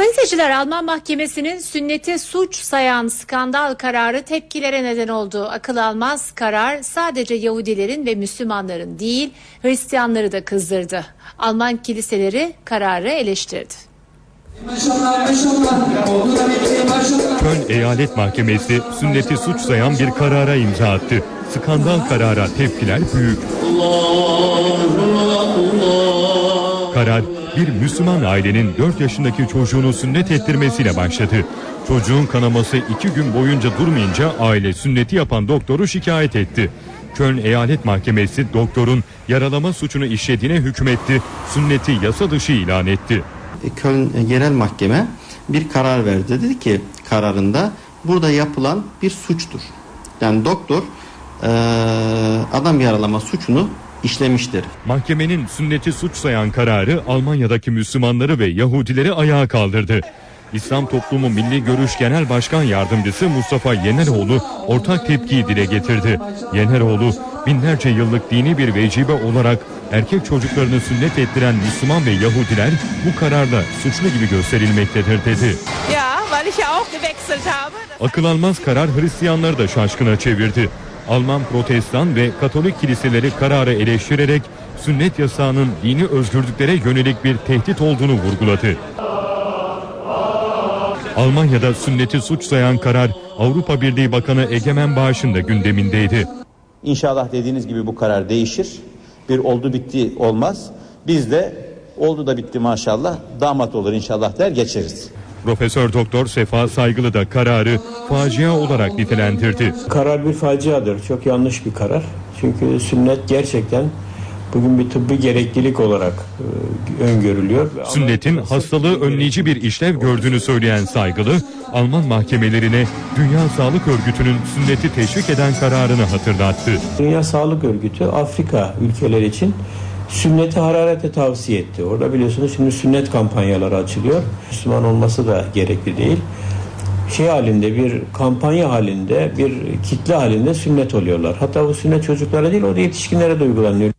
Sayın Alman mahkemesinin sünneti suç sayan skandal kararı tepkilere neden oldu. Akıl almaz karar sadece Yahudilerin ve Müslümanların değil Hristiyanları da kızdırdı. Alman kiliseleri kararı eleştirdi. Köln Eyalet Mahkemesi sünneti suç sayan bir karara imza attı. Skandal karara tepkiler büyük. Karar bir Müslüman ailenin 4 yaşındaki çocuğunu sünnet ettirmesiyle başladı. Çocuğun kanaması 2 gün boyunca durmayınca aile sünneti yapan doktoru şikayet etti. Köln Eyalet Mahkemesi doktorun yaralama suçunu işlediğine hükmetti. Sünneti yasa dışı ilan etti. Köln Yerel Mahkeme bir karar verdi. Dedi ki kararında burada yapılan bir suçtur. Yani doktor eee, adam yaralama suçunu işlemiştir. Mahkemenin sünneti suç sayan kararı Almanya'daki Müslümanları ve Yahudileri ayağa kaldırdı. İslam Toplumu Milli Görüş Genel Başkan Yardımcısı Mustafa Yeneroğlu ortak tepkiyi dile getirdi. Yeneroğlu binlerce yıllık dini bir vecibe olarak erkek çocuklarını sünnet ettiren Müslüman ve Yahudiler bu kararla suçlu gibi gösterilmektedir dedi. Akıl almaz karar Hristiyanları da şaşkına çevirdi. Alman protestan ve katolik kiliseleri kararı eleştirerek sünnet yasağının dini özgürlüklere yönelik bir tehdit olduğunu vurguladı. Almanya'da sünneti suç sayan karar Avrupa Birliği Bakanı Egemen Bağış'ın da gündemindeydi. İnşallah dediğiniz gibi bu karar değişir. Bir oldu bitti olmaz. Biz de oldu da bitti maşallah damat olur inşallah der geçeriz. Profesör Doktor Sefa Saygılı da kararı facia olarak nitelendirdi. Karar bir faciadır. Çok yanlış bir karar. Çünkü sünnet gerçekten bugün bir tıbbi gereklilik olarak e, öngörülüyor. Sünnetin hastalığı önleyici bir işlev gördüğünü söyleyen Saygılı, Alman mahkemelerine Dünya Sağlık Örgütü'nün sünneti teşvik eden kararını hatırlattı. Dünya Sağlık Örgütü Afrika ülkeleri için sünneti hararete tavsiye etti. Orada biliyorsunuz şimdi sünnet kampanyaları açılıyor. Müslüman olması da gerekli değil. Şey halinde bir kampanya halinde bir kitle halinde sünnet oluyorlar. Hatta bu sünnet çocuklara değil o da yetişkinlere de uygulanıyor.